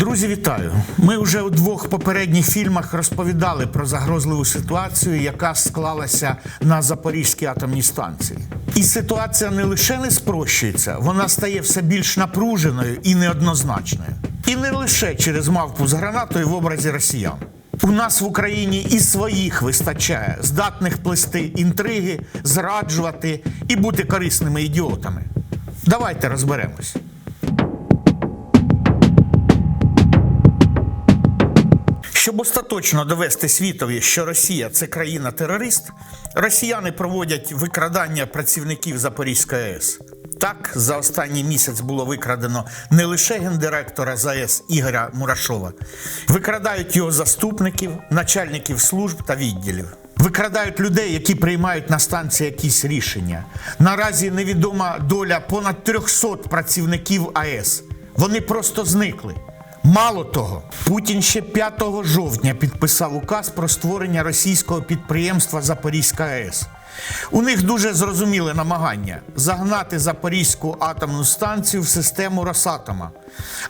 Друзі, вітаю! Ми вже у двох попередніх фільмах розповідали про загрозливу ситуацію, яка склалася на Запорізькій атомній станції. І ситуація не лише не спрощується, вона стає все більш напруженою і неоднозначною. І не лише через мавпу з гранатою в образі росіян. У нас в Україні і своїх вистачає, здатних плести інтриги, зраджувати і бути корисними ідіотами. Давайте розберемось. Щоб остаточно довести світові, що Росія це країна-терорист, росіяни проводять викрадання працівників Запорізької АЕС. Так, за останній місяць було викрадено не лише гендиректора ЗАЕС Ігоря Мурашова, викрадають його заступників, начальників служб та відділів. Викрадають людей, які приймають на станції якісь рішення. Наразі невідома доля понад 300 працівників АЕС. Вони просто зникли. Мало того, Путін ще 5 жовтня підписав указ про створення російського підприємства Запорізька АЕС. У них дуже зрозуміле намагання загнати Запорізьку атомну станцію в систему Росатома.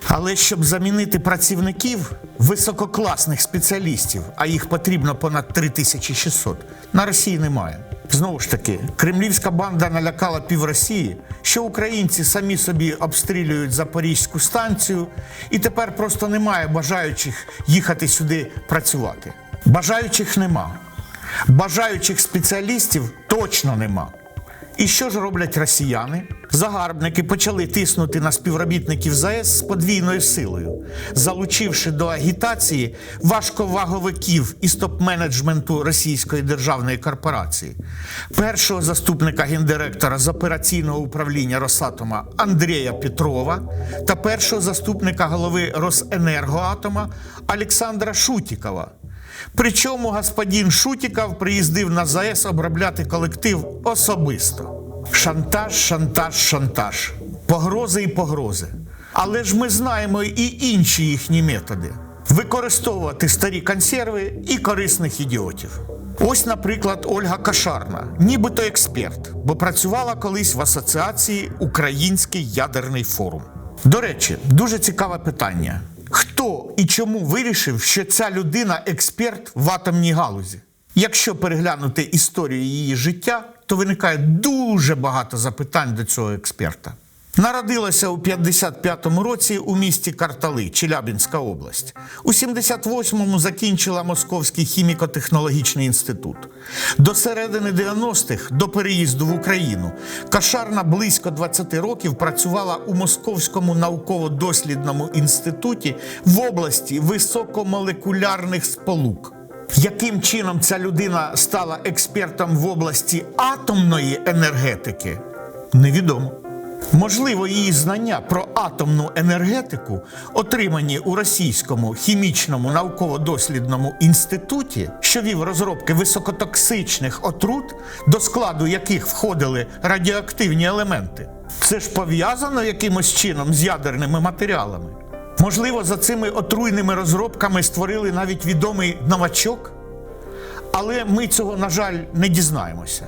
Але щоб замінити працівників висококласних спеціалістів, а їх потрібно понад 3600, на Росії немає. Знову ж таки, кремлівська банда налякала пів Росії, що українці самі собі обстрілюють Запорізьку станцію, і тепер просто немає бажаючих їхати сюди працювати. Бажаючих нема. Бажаючих спеціалістів точно нема. І що ж роблять росіяни? Загарбники почали тиснути на співробітників ЗАЕС з подвійною силою, залучивши до агітації важковаговиків із топ-менеджменту Російської державної корпорації, першого заступника гендиректора з операційного управління Росатома Андрія Петрова та першого заступника голови Росенергоатома Олександра Шутікова. Причому господин Шутіков приїздив на ЗАЕС обробляти колектив особисто. Шантаж, шантаж, шантаж. Погрози і погрози. Але ж ми знаємо і інші їхні методи: використовувати старі консерви і корисних ідіотів. Ось, наприклад, Ольга Кашарна, нібито експерт, бо працювала колись в асоціації Український ядерний форум. До речі, дуже цікаве питання. Хто і чому вирішив, що ця людина експерт в атомній галузі? Якщо переглянути історію її життя, то виникає дуже багато запитань до цього експерта. Народилася у 55-му році у місті Картали, Челябінська область. У 78-му закінчила Московський хіміко-технологічний інститут. До середини 90-х, до переїзду в Україну, Кашарна близько 20 років працювала у Московському науково-дослідному інституті в області високомолекулярних сполук. Яким чином ця людина стала експертом в області атомної енергетики, невідомо. Можливо, її знання про атомну енергетику, отримані у російському хімічному науково-дослідному інституті, що вів розробки високотоксичних отрут, до складу яких входили радіоактивні елементи. Це ж пов'язано якимось чином з ядерними матеріалами. Можливо, за цими отруйними розробками створили навіть відомий новачок, але ми цього, на жаль, не дізнаємося.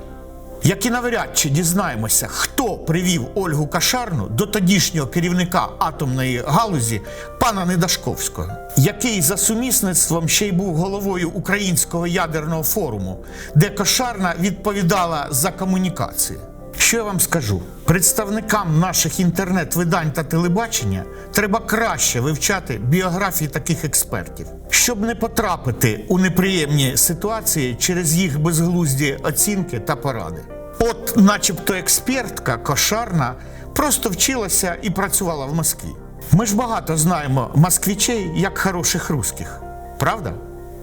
Як і навряд чи дізнаємося, хто привів Ольгу Кашарну до тодішнього керівника атомної галузі пана Недашковського, який за сумісництвом ще й був головою Українського ядерного форуму, де Кашарна відповідала за комунікації. Що я вам скажу? Представникам наших інтернет-видань та телебачення треба краще вивчати біографії таких експертів, щоб не потрапити у неприємні ситуації через їх безглузді оцінки та поради. От, начебто, експертка кошарна просто вчилася і працювала в Москві. Ми ж багато знаємо москвічей як хороших русських, правда?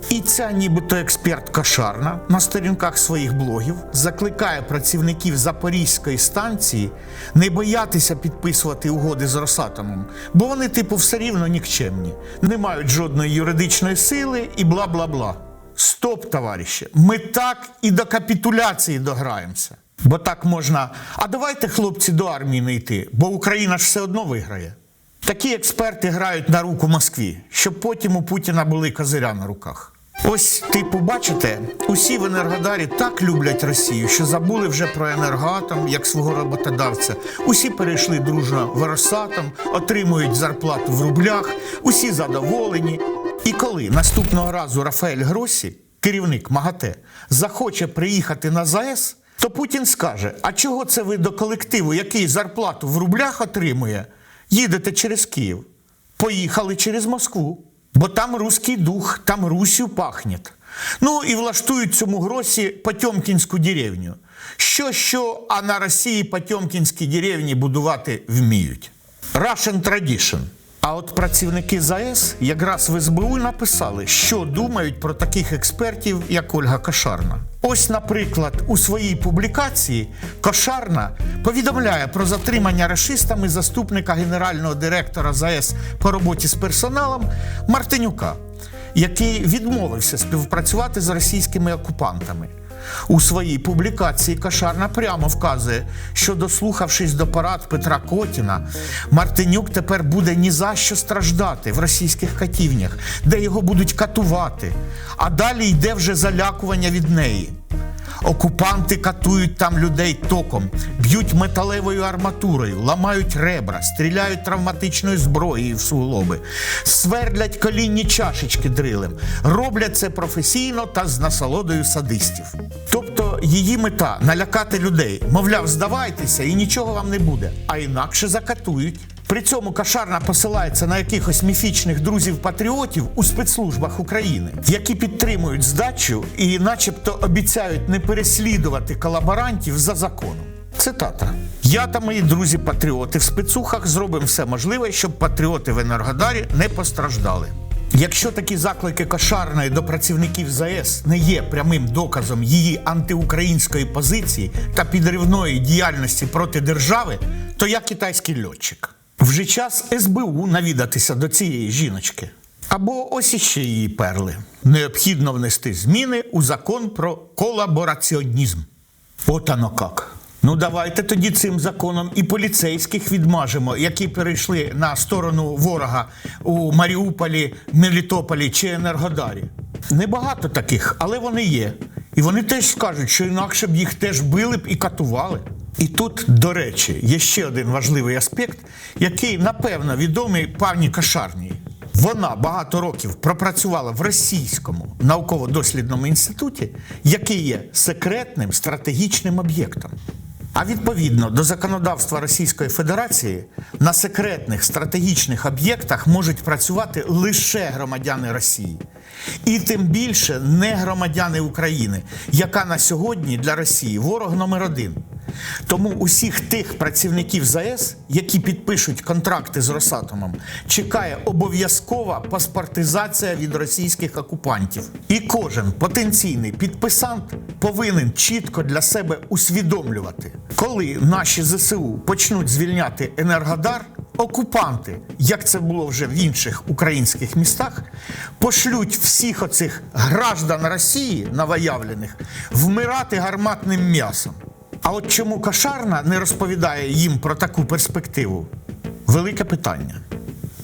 І ця нібито експерт Кошарна на сторінках своїх блогів закликає працівників Запорізької станції не боятися підписувати угоди з Росатомом, бо вони, типу, все рівно нікчемні, не мають жодної юридичної сили і бла бла бла. Стоп, товариші, ми так і до капітуляції дограємося. Бо так можна. А давайте, хлопці, до армії не йти, бо Україна ж все одно виграє. Такі експерти грають на руку Москві, щоб потім у Путіна були козиря на руках. Ось, типу, бачите, усі в Енергодарі так люблять Росію, що забули вже про енергоатом як свого роботодавця. Усі перейшли дружно в Росатом, отримують зарплату в рублях, усі задоволені. І коли наступного разу Рафаель Гросі, керівник МАГАТЕ, захоче приїхати на ЗАЕС, то Путін скаже: а чого це ви до колективу, який зарплату в рублях отримує, їдете через Київ? Поїхали через Москву. Бо там руський дух, там Русю пахне. Ну і влаштують цьому гросі Потьомкінську деревню. Що, що, а на Росії Потьомкінські деревні будувати вміють. Russian Tradition. А от працівники ЗАЕС якраз в СБУ написали, що думають про таких експертів, як Ольга Кошарна. Ось, наприклад, у своїй публікації Кошарна повідомляє про затримання рашистами заступника генерального директора ЗАЕС по роботі з персоналом Мартинюка, який відмовився співпрацювати з російськими окупантами. У своїй публікації Кошарна прямо вказує, що дослухавшись до парад Петра Котіна, Мартинюк тепер буде ні за що страждати в російських катівнях, де його будуть катувати. А далі йде вже залякування від неї. Окупанти катують там людей током, б'ють металевою арматурою, ламають ребра, стріляють травматичною зброєю в суглоби, свердлять колінні чашечки дрилем, роблять це професійно та з насолодою садистів. Тобто її мета налякати людей, мовляв, здавайтеся і нічого вам не буде, а інакше закатують. При цьому Кашарна посилається на якихось міфічних друзів-патріотів у спецслужбах України, які підтримують здачу і, начебто, обіцяють не переслідувати колаборантів за законом. Цитата: Я та мої друзі-патріоти в спецухах зробимо все можливе, щоб патріоти в Енергодарі не постраждали. Якщо такі заклики Кошарної до працівників ЗАЕС не є прямим доказом її антиукраїнської позиції та підривної діяльності проти держави, то я китайський льотчик. Вже час СБУ навідатися до цієї жіночки. Або ось іще її перли. Необхідно внести зміни у закон про колабораціонізм. От оно как. Ну давайте тоді цим законом і поліцейських відмажемо, які перейшли на сторону ворога у Маріуполі, Мелітополі чи Енергодарі. Небагато таких, але вони є. І вони теж скажуть, що інакше б їх теж били б і катували. І тут, до речі, є ще один важливий аспект, який напевно відомий пані Кошарній. Вона багато років пропрацювала в російському науково-дослідному інституті, який є секретним стратегічним об'єктом. А відповідно до законодавства Російської Федерації на секретних стратегічних об'єктах можуть працювати лише громадяни Росії, і тим більше не громадяни України, яка на сьогодні для Росії ворог номер один. Тому усіх тих працівників ЗАЕС, які підпишуть контракти з Росатомом, чекає обов'язкова паспортизація від російських окупантів. І кожен потенційний підписант повинен чітко для себе усвідомлювати, коли наші ЗСУ почнуть звільняти Енергодар. Окупанти, як це було вже в інших українських містах, пошлють всіх оцих граждан Росії новоявлених вмирати гарматним м'ясом. А от чому Кошарна не розповідає їм про таку перспективу? Велике питання.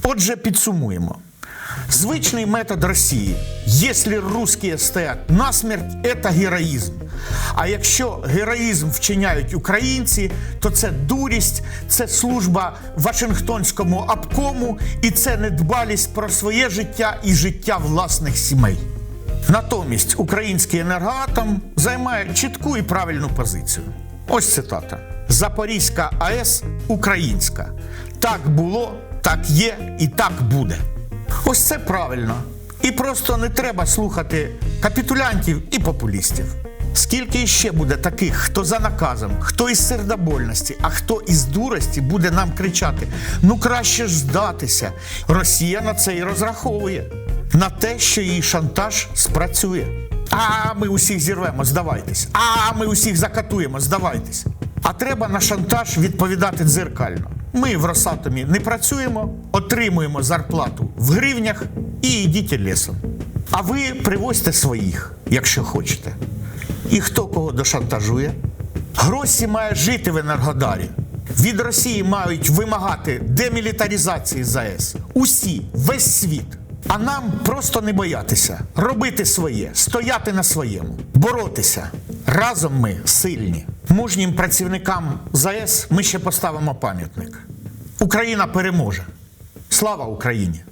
Отже, підсумуємо. Звичний метод Росії. Якщо русські стоять насмерть, це героїзм. А якщо героїзм вчиняють українці, то це дурість, це служба Вашингтонському обкому і це недбалість про своє життя і життя власних сімей. Натомість український енергоатом займає чітку і правильну позицію. Ось цитата: Запорізька АЕС українська. Так було, так є і так буде. Ось це правильно. І просто не треба слухати капітулянтів і популістів. Скільки ще буде таких, хто за наказом, хто із сердобольності, а хто із дурості буде нам кричати: ну краще ж здатися. Росія на це і розраховує, на те, що її шантаж спрацює. А ми усіх зірвемо, здавайтесь. А ми усіх закатуємо, здавайтесь. А треба на шантаж відповідати дзеркально. Ми в Росатомі не працюємо, отримуємо зарплату в гривнях і йдіть лісом. А ви привозьте своїх, якщо хочете. І хто кого дошантажує? Гросі має жити в Енергодарі. Від Росії мають вимагати демілітаризації ЗАЕС. Усі, весь світ. А нам просто не боятися, робити своє, стояти на своєму, боротися. Разом ми сильні. Мужнім працівникам ЗАЕС ми ще поставимо пам'ятник. Україна переможе. Слава Україні!